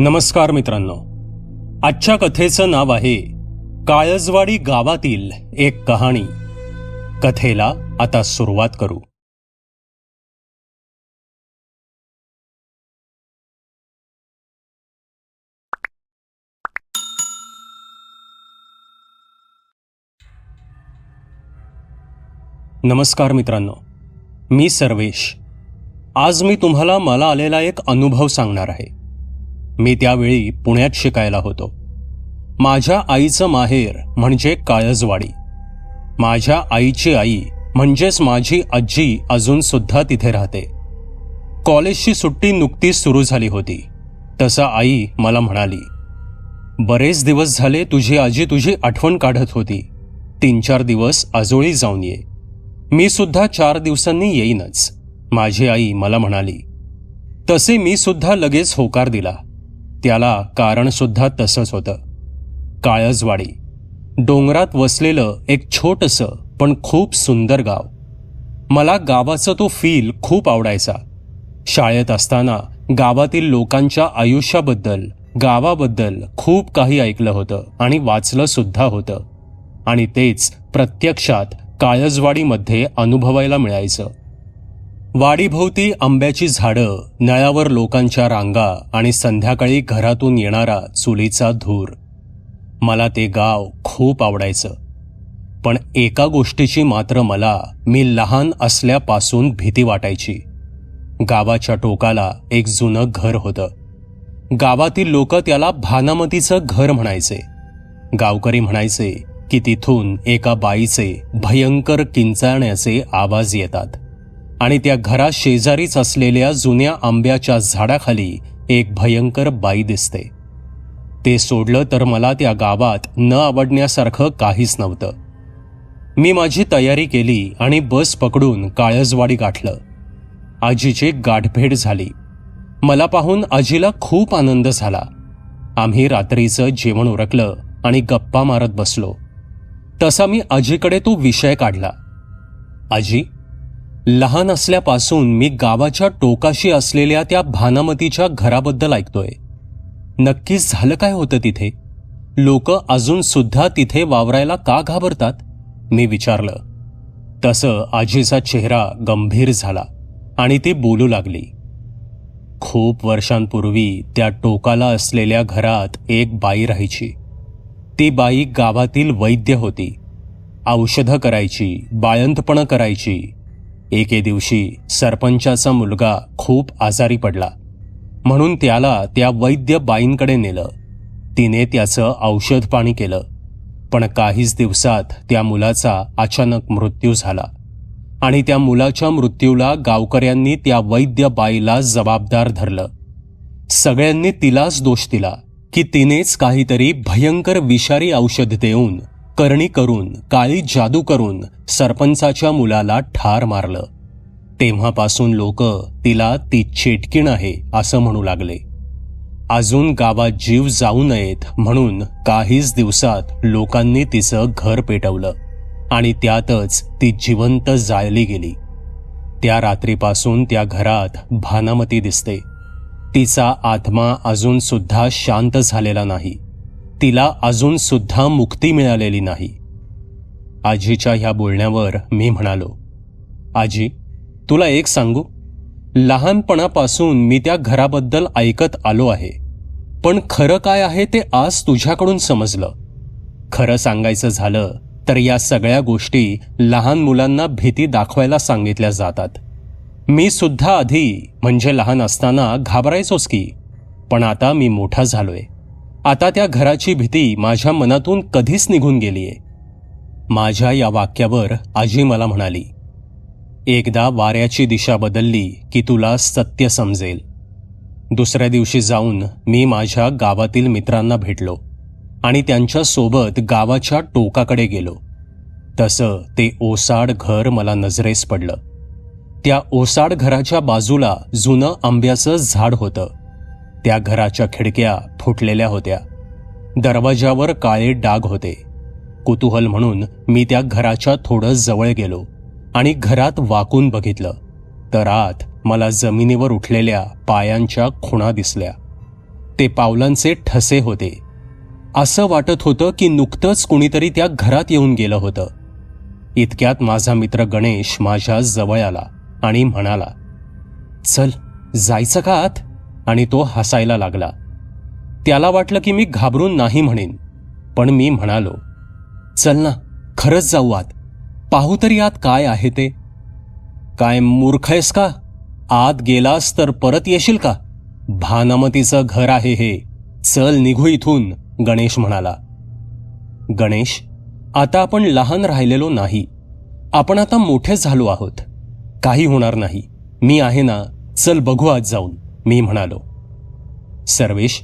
नमस्कार मित्रांनो. आजच्या कथेचं नाव आहे काळजवाडी गावातील एक कहाणी. कथेला आता सुरुवात करू. नमस्कार मित्रांनो. मी सर्वेश. आज मी तुम्हाला मला आलेला एक अनुभव सांगणार आहे. मी त्यावेळी पुण्यात शिकायला होतो. माझ्या आईचं माहेर म्हणजे काळजवाडी. माझ्या आईची आई म्हणजेच माझी आजी अजून सुद्धा तिथे राहते. कॉलेजची सुट्टी नुकतीच सुरू झाली होती. तसं आई मला म्हणाली बरेच दिवस झाले तुझी आजी तुझी आठवण काढत होती. तीन चार दिवस आजोळी जाऊन ये. मी सुद्धा चार दिवसांनी येईनच. माझी आई मला म्हणाली तसे मी सुद्धा लगेच होकार दिला. त्याला कारणसुद्धा तसंच होतं. काळजवाडी. डोंगरात वसलेलं एक छोटंसं पण खूप सुंदर गाव. मला गावाचा तो फील खूप आवडायचा. शाळेत असताना गावातील लोकांच्या आयुष्याबद्दल गावाबद्दल खूप काही ऐकलं होतं आणि वाचलं सुद्धा होतं. आणि तेच प्रत्यक्षात काळजवाडीमध्ये अनुभवायला मिळायचं. वाडीभोवती आंब्याची झाडं नळावर लोकांच्या रांगा आणि संध्याकाळी घरातून येणारा चुलीचा धूर. मला ते गाव खूप आवडायचं. पण एका गोष्टीची मात्र मला मी लहान असल्यापासून भीती वाटायची. गावाच्या टोकाला एक जुनं घर होतं. गावातील लोक त्याला भानामतीचं घर म्हणायचे. गावकरी म्हणायचे की तिथून एका बाईचे भयंकर किंचाळण्याचे आवाज येतात. आणि त्या घरा शेजारीच असलेल्या जुन्या आंब्याच्या झाडाखाली एक भयंकर बाई दिसते. ते सोडलं तर मला त्या गावात न आवडण्यासारखं काहीच नव्हतं. मी माझी तयारी केली आणि बस पकडून काळजवाडी गाठलं. आजीची गाठभेट झाली. मला पाहून आजीला खूप आनंद झाला. आम्ही रात्रीचं जेवण उरकलं आणि गप्पा मारत बसलो. तसा मी आजीकडे तो विषय काढला. आजी लहान असल्यापासून मी गावाच्या टोकाशी असलेल्या त्या भानामतीच्या घराबद्दल ऐकतोय. नक्कीच झालं काय होतं तिथे? लोक अजून सुद्धा तिथे वावरायला का घाबरतात? मी विचारलं. तसं आजीचा चेहरा गंभीर झाला आणि ती बोलू लागली. खूप वर्षांपूर्वी त्या टोकाला असलेल्या घरात एक बाई राहायची. ती बाई गावातील वैद्य होती. औषधं करायची बाळंतपणं करायची एके दिवशी सरपंचाचा मुलगा खूप आजारी पडला. म्हणून त्याला त्या वैद्य बाईंकडे नेलं. तिने त्याचं औषध पाणी केलं. पण काहीच दिवसात त्या मुलाचा अचानक मृत्यू झाला. आणि त्या मुलाच्या मृत्यूला गावकऱ्यांनी त्या वैद्य बाईला जबाबदार धरलं. सगळ्यांनी तिलाच दोष दिला की तिनेच काहीतरी भयंकर विषारी औषध देऊन करणी करून काळी जादू करून सरपंचाच्या मुलाला ठार मारलं. तेव्हापासून लोक तिला ती चेटकीण आहे असं म्हणू लागले. अजून गावात जीव जाऊ नयेत म्हणून काहीच दिवसात लोकांनी तिचं घर पेटवलं आणि त्यातच ती जिवंत जाळली गेली. त्या रात्रीपासून त्या घरात भानामती दिसते. तिचा आत्मा अजून सुद्धा शांत झालेला नाही. तिला अजून सुद्धा मुक्ती मिळालेली नाही. आजीच्या ह्या बोलण्यावर मी म्हणालो आजी तुला एक सांगू? लहानपणापासून मी त्या घराबद्दल ऐकत आलो आहे पण खरं काय आहे ते आज तुझ्याकडून समजलं. खरं सांगायचं झालं तर या सगळ्या गोष्टी लहान मुलांना भीती दाखवायला सांगितल्या जातात. मी सुद्धा आधी म्हणजे लहान असताना घाबरायचोच की पण आता मी मोठा झालोय. आता त्या घराची भीती माझ्या मनातून कधीच निघून गेलीये. माझ्या या वाक्यावर आजी मला म्हणाली एकदा वाऱ्याची दिशा बदलली की तुला सत्य समजेल. दुसऱ्या दिवशी जाऊन मी माझ्या गावातील मित्रांना भेटलो आणि त्यांच्यासोबत गावाच्या टोकाकडे गेलो. तसं ते ओसाड घर मला नजरेस पडलं. त्या ओसाड घराच्या बाजूला जुनं आंब्याचं झाड होतं. त्या घराच्या खिडक्या फुटलेल्या होत्या. दरवाजावर काळे डाग होते. कुतूहल म्हणून मी त्या घराच्या थोडं जवळ गेलो आणि घरात वाकून बघितलं. तर आत मला जमिनीवर उठलेल्या पायांच्या खुणा दिसल्या. ते पावलांचे ठसे होते. असं वाटत होतं की नुकतंच कुणीतरी त्या घरात येऊन गेलं होतं. इतक्यात माझा मित्र गणेश माझ्या जवळ आला आणि म्हणाला चल जायचं का आत? आणि तो हसायला लागला. त्याला वाटलं की मी घाबरून नाही म्हणेन पण मी म्हणालो चल ना खरंच जाऊ आत. पाहू तरी आत काय आहे ते. काय मूर्ख आहेस का? आत गेलास तर परत येशील का? भानामतीचं घर आहे हे. चल निघू इथून गणेश म्हणाला. गणेश आता आपण लहान राहिलेलो नाही. आपण आता मोठे झालो आहोत. काही होणार नाही. मी आहे ना चल बघू आज जाऊन. मी म्हणालो सर्वेश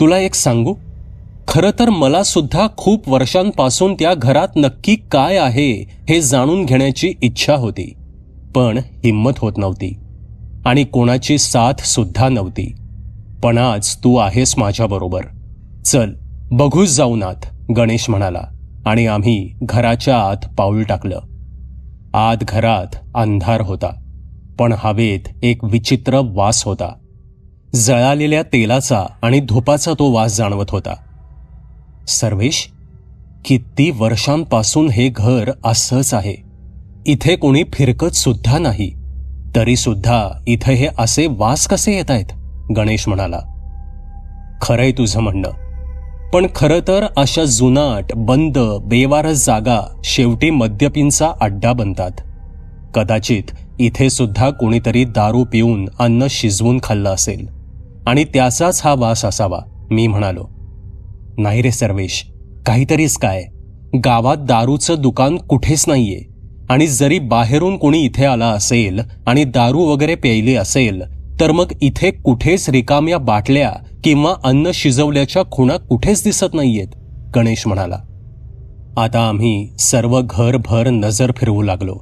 तुला एक सांगू? खरं तर मला सुद्धा खूप वर्षांपासून त्या घरात नक्की काय आहे हे जाणून घेण्याची इच्छा होती पण हिंमत होत नव्हती आणि कोणाची साथ सुद्धा नव्हती. पण आज तू आहेस माझ्याबरोबर चल बघूच जाऊन आत गणेश म्हणाला आणि आम्ही घराच्या आत पाऊल टाकलं. आत घरात अंधार होता पण हवेत एक विचित्र वास होता. जळालेल्या तेलाचा आणि धुपाचा तो वास जाणवत होता. सर्वेश किती वर्षांपासून हे घर असंच आहे. इथे कोणी फिरकत सुद्धा नाही. तरी सुद्धा इथे हे असे वास कसे येत आहेत? गणेश म्हणाला. खरंय तुझं म्हणणं. पण खरं तर अशा जुनाट बंद बेवारस जागा शेवटी मद्यपींचा अड्डा बनतात. कदाचित इथे सुद्धा कोणीतरी दारू पिऊन अन्न शिजवून खाल्लं असेल. आणि त्याचाच हा वास असावा मी म्हणालो. नाही रे सर्वेश काहीतरीच काय. गावात दारूचं दुकान कुठेच नाहीये. आणि जरी बाहेरून कोणी इथे आला असेल आणि दारू वगैरे प्यायली असेल तर मग इथे कुठेच रिकाम्या बाटल्या किंवा अन्न शिजवल्याच्या खुणा कुठेच दिसत नाहीयेत गणेश म्हणाला. आता आम्ही सर्व घरभर नजर फिरवू लागलो.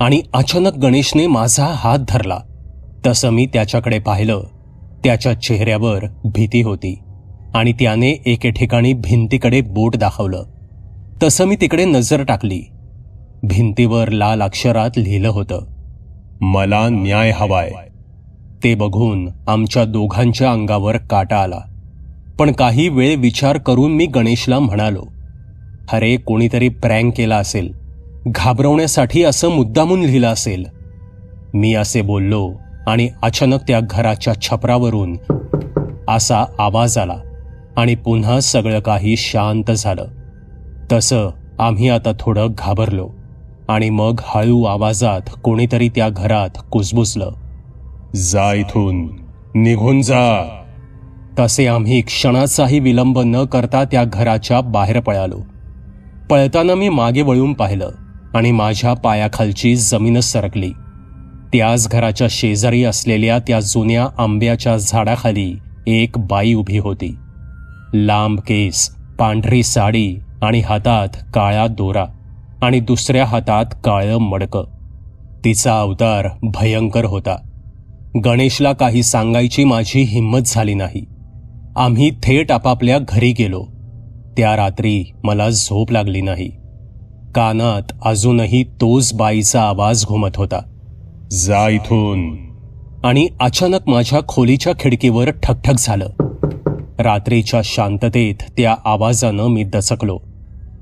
आणि अचानक गणेशने माझा हात धरला. तसं मी त्याच्याकडे पाहिलं त्याच्या चेहऱ्यावर भीती होती आणि त्याने एके ठिकाणी भिंतीकडे बोट दाखवलं. तसं मी तिकडे नजर टाकली. भिंतीवर लाल अक्षरात लिहिलं होतं मला न्याय हवाय. ते बघून आमच्या दोघांच्या अंगावर काटा आला. पण काही वेळ विचार करून मी गणेशला म्हणालो अरे कोणीतरी प्रँक केला असेल. घाबरवण्यासाठी असं मुद्दामून लिहिलं असेल. मी असे बोललो आणि अचानक त्या घराच्या छपरावरून असा आवाज आला आणि पुन्हा सगळं काही शांत झालं. तसं आम्ही आता थोडं घाबरलो आणि मग हळू आवाजात कोणीतरी त्या घरात कुजबुजलं. जा इथून निघून जा. तसे आम्ही क्षणाचाही विलंब न करता त्या घराच्या बाहेर पळालो. पळताना मी मागे वळून पाहिलं आणि माझ्या पायाखालची जमीनच सरकली. त्याच घराच्या शेजारी असलेल्या त्या जुन्या आंब्याच्या झाडाखाली एक बाई उभी होती. लांब केस पांढरी साडी आणि हातात काळा दोरा आणि दुसऱ्या हातात काळं मडकं. तिचा अवतार भयंकर होता. गणेशला काही सांगायची माझी हिंमत झाली नाही. आम्ही थेट आपापल्या घरी गेलो. त्या रात्री मला झोप लागली नाही. कानात अजूनही तोच बाईचा आवाज घुमत होता. जा इथून आणि अचानक माझ्या खोलीच्या खिडकीवर ठकठक झालं. रात्रीच्या शांततेत त्या आवाजानं मी दचकलो.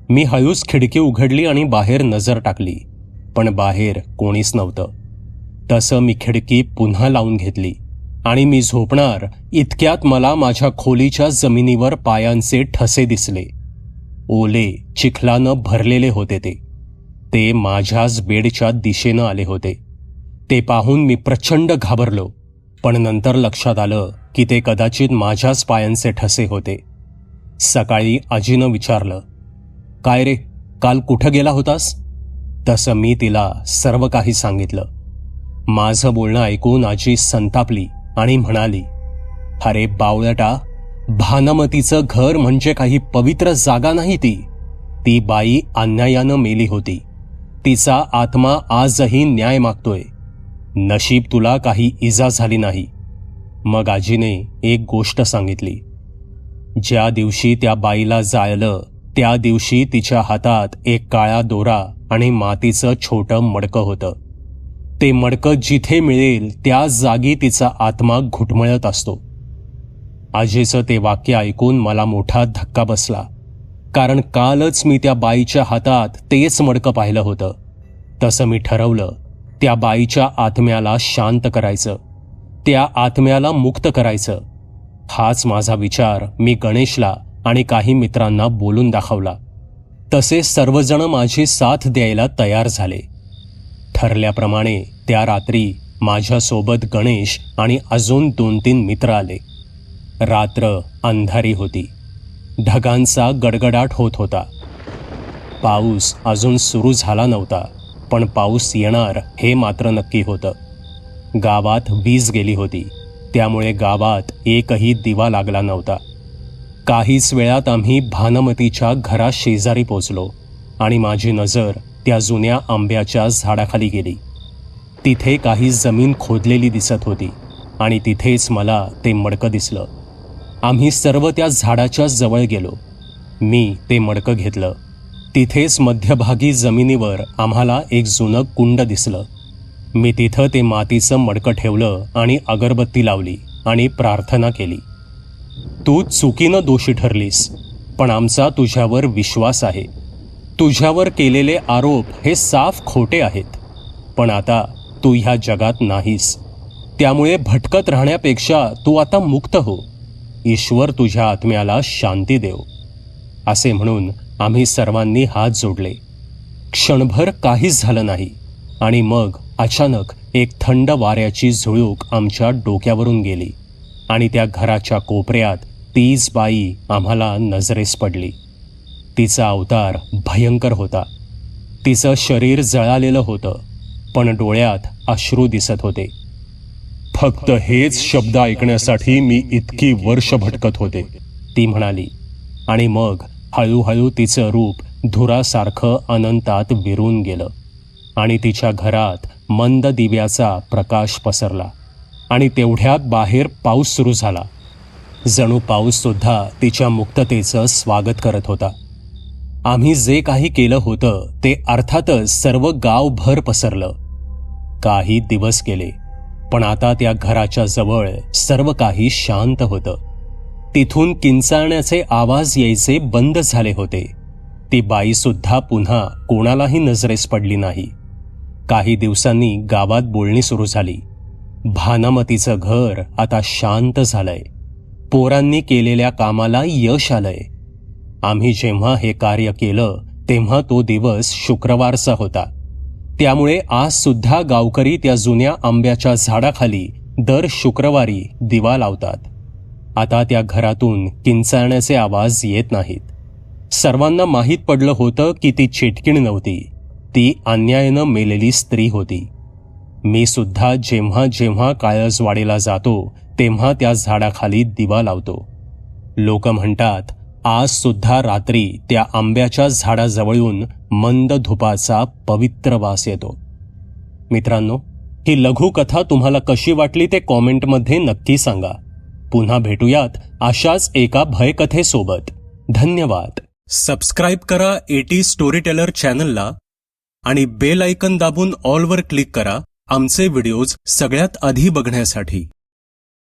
मी हळूच खिडकी उघडली आणि बाहेर नजर टाकली पण बाहेर कोणीच नव्हतं. तसं मी खिडकी पुन्हा लावून घेतली आणि मी झोपणार इतक्यात मला माझ्या खोलीच्या जमिनीवर पायांचे ठसे दिसले. ओले चिखलानं भरलेले होते ते. ते माझ्याच बेडच्या दिशेनं आले होते. ते पाहून मी प्रचंड घाबरलो. पण नंतर लक्षात आलं की ते कदाचित माझ्याच पायांचे ठसे होते. सकाळी आजीनं विचारलं काय रे काल कुठं गेला होतास? तसं मी तिला सर्व काही सांगितलं. माझं बोलणं ऐकून आजी संतापली आणि म्हणाली अरे बावळटा भानमतीचं घर म्हणजे काही पवित्र जागा नाही ती. ती बाई अन्यायानं मेली होती. तिचा आत्मा आजही न्याय मागतोय. नशीब तुला काही इजा झाली नाही. मग आजीने एक गोष्ट सांगितली. ज्या दिवशी त्या बाईला जाळलं त्या दिवशी तिच्या हातात एक काळा दोरा आणि मातीचं छोटं मडकं होतं. ते मडकं जिथे मिळेल त्या जागी तिचा आत्मा घुटमळत असतो. आजीचं ते वाक्य ऐकून मला मोठा धक्का बसला. कारण कालच मी त्या बाईच्या हातात तेच मडकं पाहिलं होतं. तसं मी ठरवलं त्या बाईच्या आत्म्याला शांत करायचं. त्या आत्म्याला मुक्त करायचं. हाच माझा विचार मी गणेशला आणि काही मित्रांना बोलून दाखवला. तसे सर्वजण माझी साथ द्यायला तयार झाले. ठरल्याप्रमाणे त्या रात्री माझ्यासोबत गणेश आणि अजून दोन तीन मित्र आले. रात्र अंधारी होती. ढगांचा गडगडाट होत होता. पाऊस अजून सुरू झाला नव्हता. पण पाऊस येणार हे मात्र नक्की होतं. गावात वीज गेली होती. त्यामुळे गावात एकही दिवा लागला नव्हता. काहीच वेळात आम्ही भानमतीच्या घरा शेजारी पोचलो आणि माझी नजर त्या जुन्या आंब्याच्या झाडाखाली गेली. तिथे काही जमीन खोदलेली दिसत होती आणि तिथेच मला ते मडकं दिसलं. आम्ही सर्व त्या झाडाच्या जवळ गेलो. मी ते मडकं घेतलं. तिथेच मध्यभागी जमिनीवर आम्हाला एक जुनं कुंड दिसलं. मी तिथं ते मातीचं मडकं ठेवलं आणि अगरबत्ती लावली आणि प्रार्थना केली. तू चुकीनं दोषी ठरलीस पण आमचा तुझ्यावर विश्वास आहे. तुझ्यावर केलेले आरोप हे साफ खोटे आहेत. पण आता तू ह्या जगात नाहीस. त्यामुळे भटकत राहण्यापेक्षा तू आता मुक्त हो. ईश्वर तुझ्या आत्म्याला शांती देव असे म्हणून आम्ही सर्वांनी हात जोडले. क्षणभर काहीच झालं नाही. आणि मग अचानक एक थंड वाऱ्याची झुळूक आमच्या डोक्यावरून गेली. आणि त्या घराच्या कोपऱ्यात तीच बाई आम्हाला नजरेस पडली. तिचा अवतार भयंकर होता. तिचं शरीर जळालेलं होतं पण डोळ्यात अश्रू दिसत होते. फक्त हेच शब्द ऐकण्यासाठी मी इतकी वर्ष भटकत होते ती म्हणाली. आणि मग हळूहळू तिचं रूप धुरासारखं अनंतात विरून गेलं. आणि तिच्या घरात मंद दिव्याचा प्रकाश पसरला. आणि तेवढ्यात बाहेर पाऊस सुरू झाला. जणू पाऊससुद्धा तिच्या मुक्ततेचं स्वागत करत होता. आम्ही जे काही केलं होतं ते अर्थातच सर्व गावभर पसरलं. काही दिवस गेले पण आता त्या घराच्या जवळ सर्व काही शांत होतं. तिथून किंचाळण्याचे आवाज यायचे बंद झाले होते. ती बाईसुद्धा पुन्हा कोणालाही नजरेस पडली नाही. काही दिवसांनी गावात बोलणी सुरू झाली. भानामतीचं घर आता शांत झालंय. पोरांनी केलेल्या कामाला यश आलंय. आम्ही जेव्हा हे कार्य केलं तेव्हा तो दिवस शुक्रवारचा होता. त्यामुळे आज सुद्धा गावकरी त्या जुन्या आंब्याच्या झाडाखाली दर शुक्रवारी दिवा लावतात. आता त्या घरातून किंचाळण्याचे आवाज येत नाहीत. सर्वांना माहीत पडलं होतं की ती चिटकीण नव्हती. ती अन्यायानं मेलेली स्त्री होती. मी सुद्धा जेव्हा जेव्हा काळसवाडीला जातो तेव्हा त्या झाडाखाली दिवा लावतो. लोक म्हणतात आज सुद्धा रात्री त्या आंब्याच्या झाडाजवळून मंद धुपाचा पवित्र वास येतो. मित्रांनो ही लघुकथा तुम्हाला कशी वाटली ते कॉमेंटमध्ये नक्की सांगा. पुन्हा भेटूयात अशाच एका भयकथेसोबत. धन्यवाद. सबस्क्राईब करा एटी स्टोरी टेलर चॅनलला आणि बेल आयकन दाबून ऑलवर क्लिक करा. आमचे व्हिडिओज सगळ्यात आधी बघण्यासाठी.